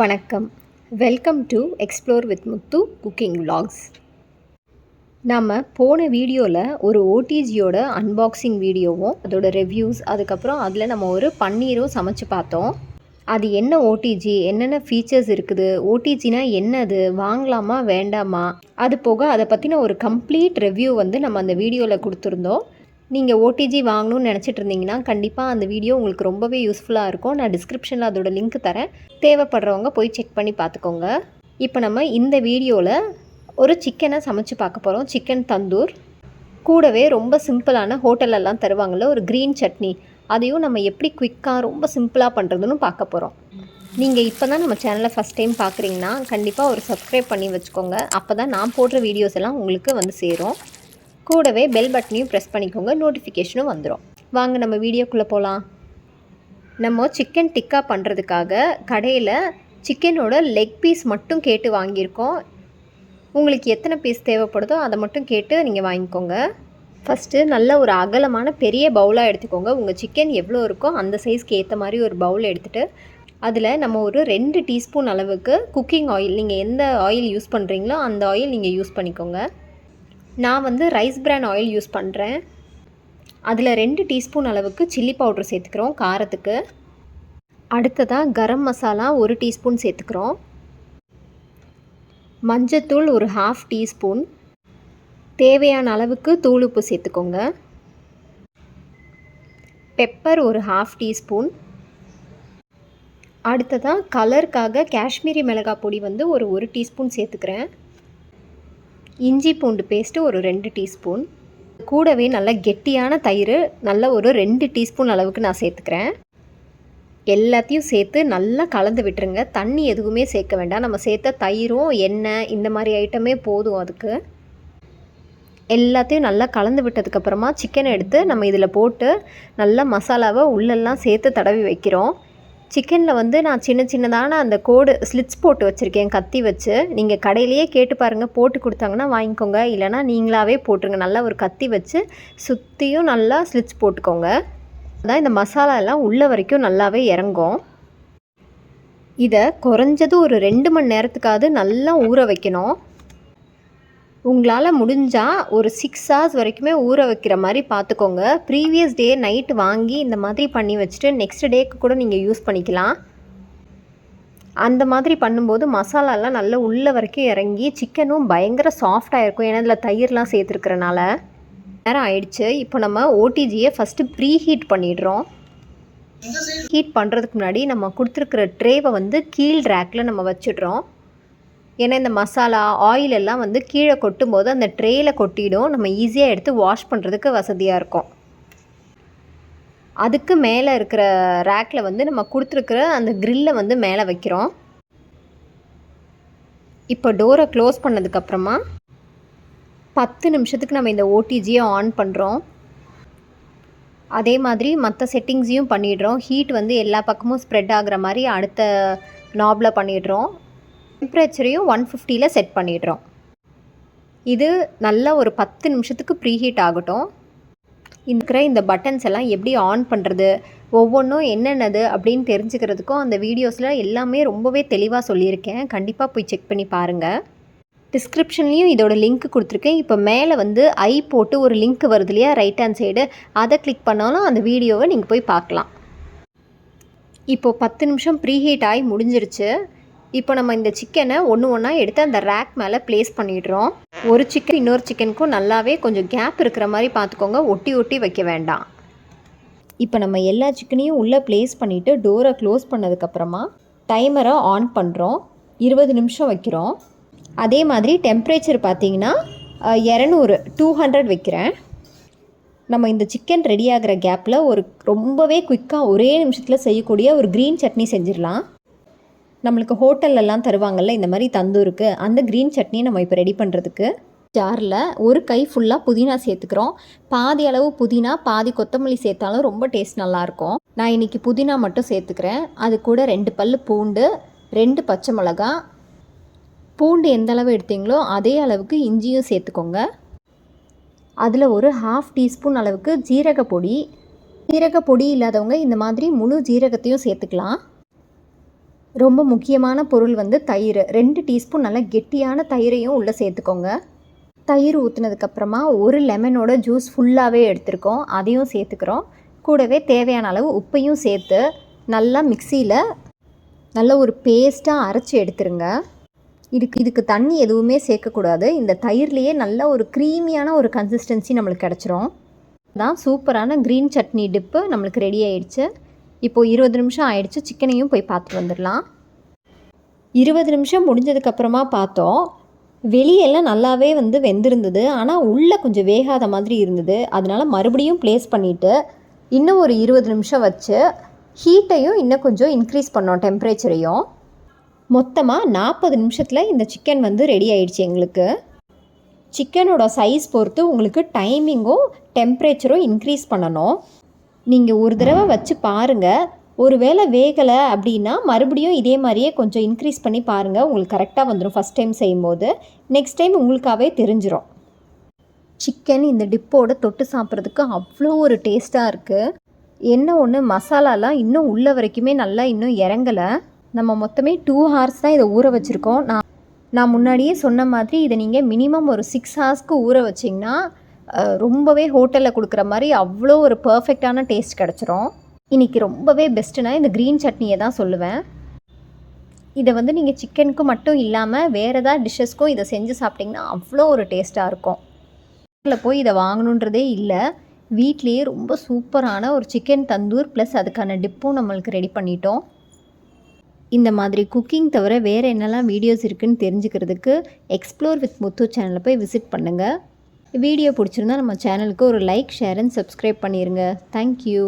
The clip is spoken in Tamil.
வணக்கம். Welcome to explore with Muthu cooking vlogs. நம்ம போன வீடியோவில் ஒரு ஓடிஜியோட அன்பாக்சிங் வீடியோவும் அதோட ரிவ்யூஸ் அதுக்கப்புறம் அதில் நம்ம ஒரு பன்னீரும் சமைச்சு பார்த்தோம். அது என்ன ஓடிஜி என்னென்ன ஃபீச்சர்ஸ் இருக்குது? ஓடிஜினா என்னது? வாங்கலாமா? வேண்டாமா? அது போக அதை பற்றின ஒரு கம்ப்ளீட் ரிவ்யூ வந்து நம்ம அந்த வீடியோவில் கொடுத்துருந்தோம். நீங்கள் ஓடிஜி வாங்கணும்னு நினச்சிட்டு இருந்தீங்கன்னா கண்டிப்பாக அந்த வீடியோ உங்களுக்கு ரொம்பவே யூஸ்ஃபுல்லாக இருக்கும். நான் டிஸ்கிரிப்ஷனில் அதோட லிங்க் தரேன். தேவைப்படுறவங்க போய் செக் பண்ணி பார்த்துக்கோங்க. இப்போ நம்ம இந்த வீடியோவில் ஒரு சிக்கனை சமைச்சு பார்க்க போகிறோம் சிக்கன் தந்தூர். கூடவே ரொம்ப சிம்பிளான ஹோட்டலெல்லாம் தருவாங்கள்ல ஒரு க்ரீன் சட்னி. அதையும் நம்ம எப்படி குயிக்காக ரொம்ப சிம்பிளாக பண்ணுறதுன்னு பார்க்க போகிறோம் நீங்கள் இப்போ தான் நம்ம சேனலை ஃபஸ்ட் டைம் பார்க்குறீங்கன்னா கண்டிப்பாக ஒரு சப்ஸ்கிரைப் பண்ணி வச்சுக்கோங்க. அப்போ தான் நான் போடுற வீடியோஸ் எல்லாம் உங்களுக்கு வந்து சேரும். கூடவே பெல் பட்டனையும் ப்ரெஸ் பண்ணிக்கோங்க நோட்டிஃபிகேஷனும் வந்துடும் வாங்க நம்ம வீடியோக்குள்ளே போகலாம் நம்ம சிக்கன் டிக்கா பண்ணுறதுக்காக கடையில் சிக்கனோட லெக் பீஸ் மட்டும் கேட்டு வாங்கியிருக்கோம். உங்களுக்கு எத்தனை பீஸ் தேவைப்படுதோ அதை மட்டும் கேட்டு நீங்கள் வாங்கிக்கோங்க. ஃபஸ்ட்டு நல்ல ஒரு அகலமான பெரிய பவுலாக எடுத்துக்கோங்க. உங்கள் சிக்கன் எவ்வளோ இருக்கோ அந்த சைஸ்க்கு ஏற்ற மாதிரி ஒரு பவுல் எடுத்துகிட்டு அதில் நம்ம ஒரு ரெண்டு டீஸ்பூன் அளவுக்கு குக்கிங் ஆயில் நீங்கள் எந்த ஆயில் யூஸ் பண்ணுறீங்களோ அந்த ஆயில் நீங்கள் யூஸ் பண்ணிக்கோங்க. நான் வந்து ரைஸ் பிரான் ஆயில் யூஸ் பண்ணுறேன் அதில் ரெண்டு டீஸ்பூன் அளவுக்கு சில்லி பவுட்ரு சேர்த்துக்கிறோம் காரத்துக்கு. அடுத்ததாக கரம் மசாலா ஒரு டீஸ்பூன் சேர்த்துக்கிறோம். மஞ்சத்தூள் ஒரு ஹாஃப் டீஸ்பூன். தேவையான அளவுக்கு தூள் உப்பு சேர்த்துக்கோங்க. பெப்பர் ஒரு ஹாஃப் டீஸ்பூன். அடுத்ததாக கலருக்காக காஷ்மீரி மிளகாய் பொடி வந்து ஒரு ஒரு டீஸ்பூன் சேர்த்துக்கிறேன். இஞ்சி பூண்டு பேஸ்ட்டு ஒரு ரெண்டு டீஸ்பூன் கூடவே நல்ல கெட்டியான தயிர் நல்ல ஒரு ரெண்டு டீஸ்பூன் அளவுக்கு நான் சேர்த்துக்கிறேன். எல்லாத்தையும் சேர்த்து நல்லா கலந்து விட்டுருங்க. தண்ணி எதுவுமே சேர்க்க வேண்டாம். நம்ம சேர்த்த தயிரும் எண்ணெய் இந்த மாதிரி ஐட்டமே போதும் அதுக்கு. எல்லாத்தையும் நல்லா கலந்து விட்டதுக்கப்புறமா சிக்கனை எடுத்து நம்ம இதில் போட்டு நல்லா மசாலாவை உள்ளெல்லாம் சேர்த்து தடவி வைக்கிறோம். சிக்கனில் வந்து நான் சின்ன சின்னதான அந்த கோடு ஸ்லிட்ஸ் போட்டு வச்சுருக்கேன் கத்தி வச்சு. நீங்கள் கடையிலேயே கேட்டு பாருங்கள் போட்டு கொடுத்தாங்கன்னா வாங்கிக்கோங்க. இல்லைனா நீங்களாகவே போட்டுருங்க. நல்லா ஒரு கத்தி வச்சு சுற்றியும் நல்லா ஸ்லிட்ஸ் போட்டுக்கோங்க. அதான் இந்த மசாலா எல்லாம் உள்ள வரைக்கும் நல்லாவே இறங்கும். இதை குறைஞ்சது ஒரு ரெண்டு மணி நேரத்துக்காவது நல்லா ஊற வைக்கணும். உங்களால் முடிஞ்சால் ஒரு சிக்ஸ் ஹவர்ஸ் வரைக்குமே ஊற வைக்கிற மாதிரி பார்த்துக்கோங்க ப்ரீவியஸ் டே நைட்டு வாங்கி இந்த மாதிரி பண்ணி வச்சுட்டு நெக்ஸ்ட் டேக்கு கூட நீங்கள் யூஸ் பண்ணிக்கலாம். அந்த மாதிரி பண்ணும்போது மசாலாலாம் நல்லா உள்ளே வரைக்கும் இறங்கி சிக்கனும் பயங்கர சாஃப்டாக இருக்கும் ஏன்னா இதில் தயிர்லாம் சேர்த்துருக்கறனால. நேரம் ஆயிடுச்சு. இப்போ நம்ம ஓடிஜியை ஃபஸ்ட்டு ப்ரீ ஹீட் பண்ணிடுறோம். ஹீட் பண்ணுறதுக்கு முன்னாடி நம்ம கொடுத்துருக்குற ட்ரேவை வந்து கீழ் ரேக்கில் நம்ம வச்சிடுறோம். ஏன்னா இந்த மசாலா ஆயில் எல்லாம் வந்து கீழே கொட்டும்போது அந்த ட்ரேயில் கொட்டிடும். நம்ம ஈஸியாக எடுத்து வாஷ் பண்ணுறதுக்கு வசதியாக இருக்கும். அதுக்கு மேலே இருக்கிற ரேக்கில் வந்து நம்ம கொடுத்துருக்குற அந்த க்ரில்லை வந்து மேலே வைக்கிறோம். இப்போ டோரை க்ளோஸ் பண்ணதுக்கப்புறமா பத்து நிமிஷத்துக்கு நம்ம இந்த ஓடிஜியை ஆன் பண்ணுறோம் அதே மாதிரி மற்ற செட்டிங்ஸையும் பண்ணிடுறோம். ஹீட் வந்து எல்லா பக்கமும் ஸ்ப்ரெட் ஆகுற மாதிரி அடுத்த நாபில் பண்ணிடுறோம். டெம்ப்ரேச்சரையும் ஒன் ஃபிஃப்டியில் செட் பண்ணிடுறோம். இது நல்லா ஒரு பத்து நிமிஷத்துக்கு ப்ரீஹீட் ஆகட்டும். இருக்கிற இந்த பட்டன்ஸ் எல்லாம் எப்படி ஆன் பண்ணுறது ஒவ்வொன்றும் என்னென்னது அப்படின்னு தெரிஞ்சுக்கிறதுக்கும் அந்த வீடியோஸில் எல்லாமே ரொம்பவே தெளிவாக சொல்லியிருக்கேன். கண்டிப்பாக போய் செக் பண்ணி பாருங்கள் டிஸ்கிரிப்ஷன்லேயும் இதோட லிங்க் கொடுத்துருக்கேன். இப்போ மேலே வந்து ஐ போட்டு ஒரு லிங்க் வருது இல்லையா ரைட் ஹேண்ட் சைடு அதை கிளிக் பண்ணாலும் அந்த வீடியோவை நீங்கள் போய் பார்க்கலாம். இப்போது பத்து நிமிஷம் ப்ரீஹீட் ஆகி முடிஞ்சிருச்சு. இப்போ நம்ம இந்த சிக்கனை ஒன்று ஒன்றா எடுத்து அந்த ரேக் மேலே ப்ளேஸ் பண்ணிடுறோம். ஒரு சிக்கன் இன்னொரு சிக்கனுக்கும் நல்லாவே கொஞ்சம் கேப் இருக்கிற மாதிரி பார்த்துக்கோங்க. ஒட்டி ஒட்டி வைக்க வேண்டாம். இப்போ நம்ம எல்லா சிக்கனையும் உள்ளே ப்ளேஸ் பண்ணிவிட்டு டோரை க்ளோஸ் பண்ணதுக்கப்புறமா டைமரை ஆன் பண்ணுறோம் இருபது நிமிஷம் வைக்கிறோம். அதே மாதிரி டெம்ப்ரேச்சர் பார்த்தீங்கன்னா இரநூறு டூ ஹண்ட்ரட் வைக்கிறேன். நம்ம இந்த சிக்கன் ரெடி ஆகிற கேப்பில் ஒரு ரொம்பவே குயிக்காக ஒரே நிமிஷத்தில் செய்யக்கூடிய ஒரு க்ரீன் சட்னி செஞ்சிடலாம். நம்மளுக்கு ஹோட்டல்லலாம் தருவாங்கள்ல இந்த மாதிரி தந்தூருக்கு அந்த க்ரீன் சட்னியை நம்ம இப்போ ரெடி பண்ணுறதுக்கு ஜாரில் ஒரு கை ஃபுல்லாக புதினா சேர்த்துக்கிறோம். பாதி அளவு புதினா பாதி கொத்தமல்லி சேர்த்தாலும் ரொம்ப டேஸ்ட் நல்லாயிருக்கும் நான் இன்றைக்கி புதினா மட்டும் சேர்த்துக்கிறேன். அது கூட ரெண்டு பல் பூண்டு ரெண்டு பச்சை மிளகா. பூண்டு எந்த அளவு எடுத்தீங்களோ அதே அளவுக்கு இஞ்சியும் சேர்த்துக்கோங்க. அதில் ஒரு ஹாஃப் டீஸ்பூன் அளவுக்கு ஜீரக பொடி ஜீரக பொடி இல்லாதவங்க இந்த மாதிரி முழு ஜீரகத்தையும் சேர்த்துக்கலாம். ரொம்ப முக்கியமான பொருள் வந்து தயிர். ரெண்டு டீஸ்பூன் நல்லா கெட்டியான தயிரையும் உள்ளே சேர்த்துக்கோங்க. தயிர் ஊற்றுனதுக்கப்புறமா ஒரு லெமனோட ஜூஸ் ஃபுல்லாகவே எடுத்திருக்கோம். அதையும் சேர்த்துக்கிறோம். கூடவே தேவையான அளவு உப்பையும் சேர்த்து நல்லா மிக்சியில் நல்ல ஒரு பேஸ்ட்டாக அரைச்சி எடுத்துருங்க. இதுக்கு இதுக்கு தண்ணி எதுவுமே சேர்க்கக்கூடாது. இந்த தயிர்லேயே நல்ல ஒரு க்ரீமியான ஒரு கன்சிஸ்டன்சி நம்மளுக்கு கிடச்சிரும். தான் சூப்பரான க்ரீன் சட்னி டிப்பு நம்மளுக்கு ரெடி ஆயிடுச்சு. இப்போது இருபது நிமிஷம் ஆயிடுச்சு சிக்கனையும் போய் பார்த்துட்டு வந்துடலாம். இருபது நிமிஷம் முடிஞ்சதுக்கப்புறமா பார்த்தோம் வெளியெல்லாம் நல்லாவே வந்து வெந்திருந்தது. ஆனால் உள்ளே கொஞ்சம் வேகாத மாதிரி இருந்தது. அதனால் மறுபடியும் ப்ளேஸ் பண்ணிவிட்டு இன்னும் ஒரு இருபது நிமிஷம் வச்சு ஹீட்டையும் இன்னும் கொஞ்சம் இன்க்ரீஸ் பண்ணோம் டெம்பரேச்சரையும் மொத்தமாக நாற்பது நிமிஷத்தில் இந்த சிக்கன் வந்து ரெடி ஆயிடுச்சு எங்களுக்கு. சிக்கனோட சைஸ் பொறுத்து உங்களுக்கு டைமிங்கும் டெம்ப்ரேச்சரும் இன்க்ரீஸ் பண்ணணும். நீங்கள் ஒரு தடவை வச்சு பாருங்கள் ஒருவேளை வேகலை அப்படின்னா மறுபடியும் இதே மாதிரியே கொஞ்சம் இன்க்ரீஸ் பண்ணி பாருங்கள் உங்களுக்கு கரெக்டாக வந்துடும் ஃபஸ்ட் டைம் செய்யும்போது. நெக்ஸ்ட் டைம் உங்களுக்காகவே தெரிஞ்சிடும் சிக்கன் இந்த டிப்போட தொட்டு சாப்பிட்றதுக்கு அவ்வளோ ஒரு டேஸ்ட்டாக இருக்குது என்ன ஒன்று மசாலாலாம் இன்னும் உள்ள வரைக்குமே நல்லா இன்னும் இறங்கலை. நம்ம மொத்தமே டூ ஹார்ஸ் தான் இதை ஊற வச்சுருக்கோம். நான் நான் முன்னாடியே சொன்ன மாதிரி இதை நீங்கள் மினிமம் ஒரு சிக்ஸ் ஹார்ஸ்க்கு ஊற வச்சிங்கன்னா ரொம்பவே ஹோட்டலில் கொடுக்குற மாதிரி அவ்வளோ ஒரு பர்ஃபெக்டான டேஸ்ட் கிடச்சிரும். இன்றைக்கி ரொம்பவே பெஸ்ட்டுனா இந்த க்ரீன் சட்னியை தான் சொல்லுவேன். இதை வந்து நீங்கள் சிக்கனுக்கு மட்டும் இல்லாமல் வேறு ஏதாவது டிஷ்ஷஸ்க்கும் இதை செஞ்சு சாப்பிட்டிங்கன்னா அவ்வளோ ஒரு டேஸ்ட்டாக இருக்கும். ஹோட்டலில் போய் இதை வாங்கணுன்றதே இல்லை. வீட்லேயே ரொம்ப சூப்பரான ஒரு சிக்கன் தந்தூர் ப்ளஸ் அதுக்கான டிப்பும் நம்மளுக்கு ரெடி பண்ணிட்டோம். இந்த மாதிரி குக்கிங் தவிர வேறு என்னெல்லாம் வீடியோஸ் இருக்குதுன்னு தெரிஞ்சுக்கிறதுக்கு எக்ஸ்ப்ளோர் வித் முத்து சேனலை போய் விசிட் பண்ணுங்கள் வீடியோ பிடிச்சிருந்தா நம்ம சேனலுக்கு ஒரு லைக் ஷேர் அண்ட் சப்ஸ்கிரைப் பண்ணிடுங்க தேங்க்யூ